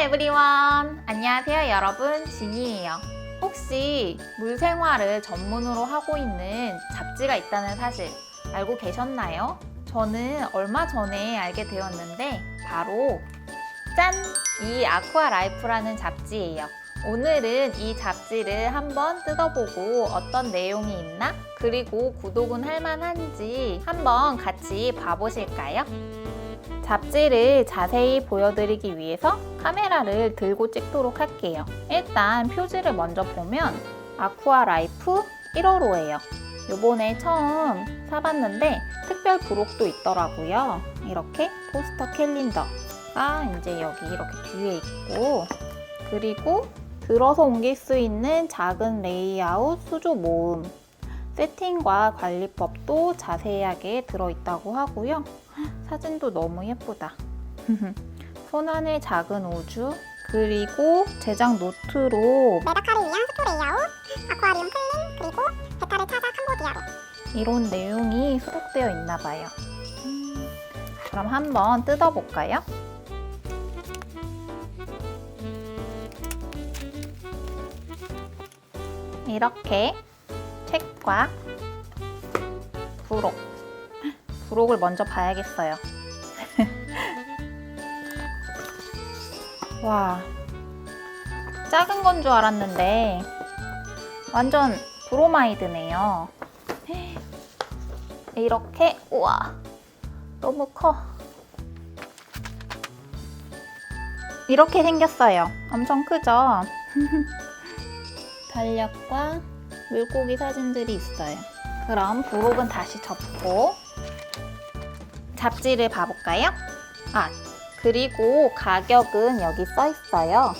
에브리원! 안녕하세요 여러분 진이에요. 혹시 물생활을 전문으로 하고 있는 잡지가 있다는 사실 알고 계셨나요? 저는 얼마 전에 알게 되었는데 바로 짠! 이 아쿠아 라이프라는 잡지예요. 오늘은 이 잡지를 한번 뜯어보고 어떤 내용이 있나? 그리고 구독은 할 만한지 한번 같이 봐보실까요? 잡지를 자세히 보여드리기 위해서 카메라를 들고 찍도록 할게요. 일단 표지를 먼저 보면 아쿠아 라이프 1호로예요. 요번에 처음 사봤는데 특별 부록도 있더라고요. 이렇게 포스터 캘린더가 이제 여기 이렇게 뒤에 있고 그리고 들어서 옮길 수 있는 작은 레이아웃 수조 모음 세팅과 관리법도 자세하게 들어있다고 하고요. 사진도 너무 예쁘다. 손 안의 작은 우주 그리고 제작 노트로 메다카를 위한 스토 레이아웃, 아쿠아리움 클린, 그리고 베타를 찾아 캄보디아로. 이런 내용이 수록되어 있나 봐요. 음, 그럼 한번 뜯어볼까요? 이렇게 책과 부록. 부록을 먼저 봐야겠어요. 와, 작은 건 줄 알았는데 완전 브로마이드네요. 이렇게 우와 너무 커 이렇게 생겼어요 엄청 크죠 달력과 물고기 사진들이 있어요 그럼 부록은 다시 접고 잡지를 봐볼까요? 아 그리고 가격은 여기 써 있어요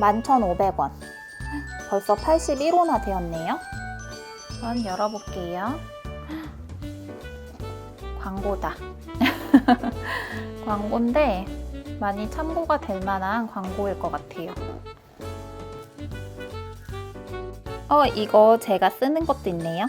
11,500원 벌써 81호나 되었네요 한번 열어볼게요 광고다. 광고인데 많이 참고가 될 만한 광고일 것 같아요. 어, 이거 제가 쓰는 것도 있네요.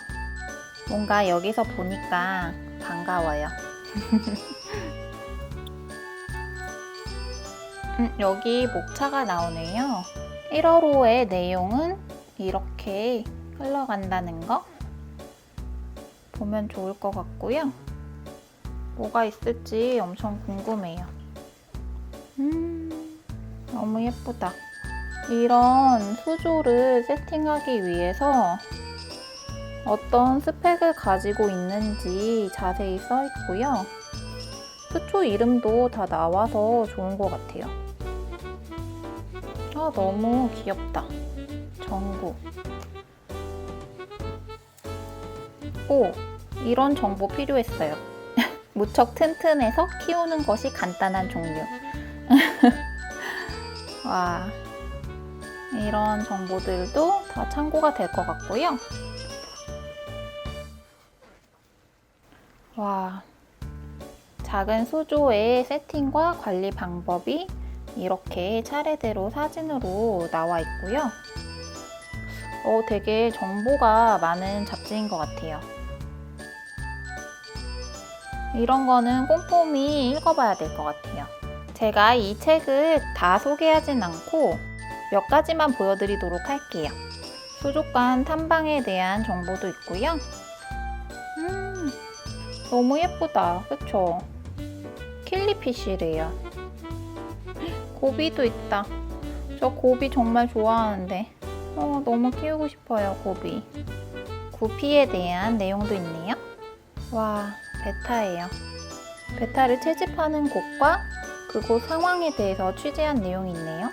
뭔가 여기서 보니까 반가워요. 음, 여기 목차가 나오네요. 1월호의 내용은 이렇게 흘러간다는 거 보면 좋을 것 같고요. 뭐가 있을지 엄청 궁금해요. 음, 너무 예쁘다. 이런 수조를 세팅하기 위해서 어떤 스펙을 가지고 있는지 자세히 써 있고요. 수초 이름도 다 나와서 좋은 것 같아요. 아, 너무 귀엽다. 전구. 오, 이런 정보 필요했어요. 무척 튼튼해서 키우는 것이 간단한 종류. 와, 이런 정보들도 다 참고가 될 것 같고요. 와, 작은 수조의 세팅과 관리 방법이 이렇게 차례대로 사진으로 나와 있고요. 어, 되게 정보가 많은 잡지인 것 같아요. 이런 거는 꼼꼼히 읽어봐야 될 것 같아요. 제가 이 책을 다 소개하진 않고 몇 가지만 보여드리도록 할게요. 수족관 탐방에 대한 정보도 있고요. 음, 너무 예쁘다. 그쵸? 킬리피쉬래요. 고비도 있다. 저 고비 정말 좋아하는데. 어, 너무 키우고 싶어요, 고비. 구피에 대한 내용도 있네요. 와, 베타예요. 베타를 채집하는 곳과 그곳 상황에 대해서 취재한 내용이 있네요.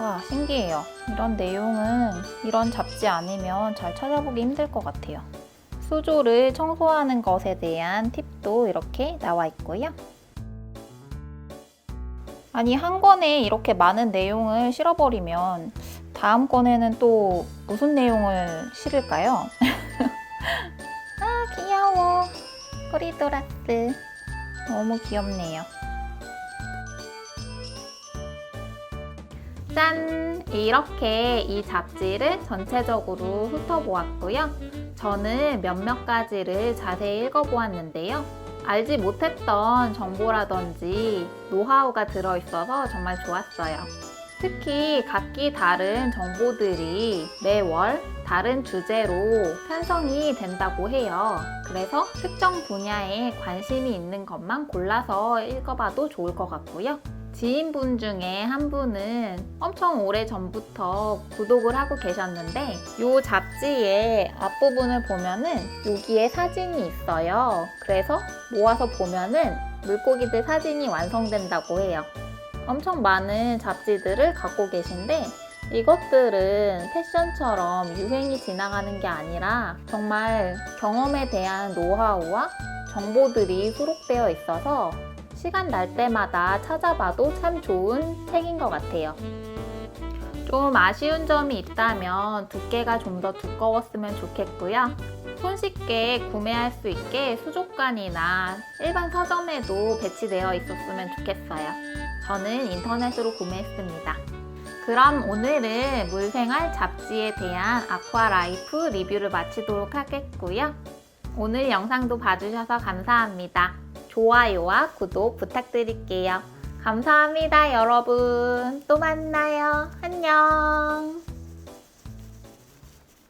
와, 신기해요. 이런 내용은 이런 잡지 아니면 잘 찾아보기 힘들 것 같아요. 수조를 청소하는 것에 대한 팁도 이렇게 나와 있고요. 아니, 한 권에 이렇게 많은 내용을 실어버리면 다음 권에는 또 무슨 내용을 실을까요? 아, 귀여워. 코리도라스. 너무 귀엽네요. 짠! 이렇게 이 잡지를 전체적으로 훑어보았고요. 저는 몇몇 가지를 자세히 읽어보았는데요. 알지 못했던 정보라든지 노하우가 들어있어서 정말 좋았어요. 특히 각기 다른 정보들이 매월 다른 주제로 편성이 된다고 해요. 그래서 특정 분야에 관심이 있는 것만 골라서 읽어봐도 좋을 것 같고요. 지인분 중에 한 분은 엄청 오래 전부터 구독을 하고 계셨는데 이 잡지의 앞부분을 보면은 여기에 사진이 있어요. 그래서 모아서 보면은 물고기들 사진이 완성된다고 해요. 엄청 많은 잡지들을 갖고 계신데 이것들은 패션처럼 유행이 지나가는 게 아니라 정말 경험에 대한 노하우와 정보들이 수록되어 있어서 시간 날 때마다 찾아봐도 참 좋은 책인 것 같아요. 좀 아쉬운 점이 있다면 두께가 좀 더 두꺼웠으면 좋겠고요. 손쉽게 구매할 수 있게 수족관이나 일반 서점에도 배치되어 있었으면 좋겠어요. 저는 인터넷으로 구매했습니다. 그럼 오늘은 물생활 잡지에 대한 아쿠아라이프 리뷰를 마치도록 하겠고요. 오늘 영상도 봐주셔서 감사합니다. 좋아요와 구독 부탁드릴게요. 감사합니다, 여러분. 또 만나요. 안녕.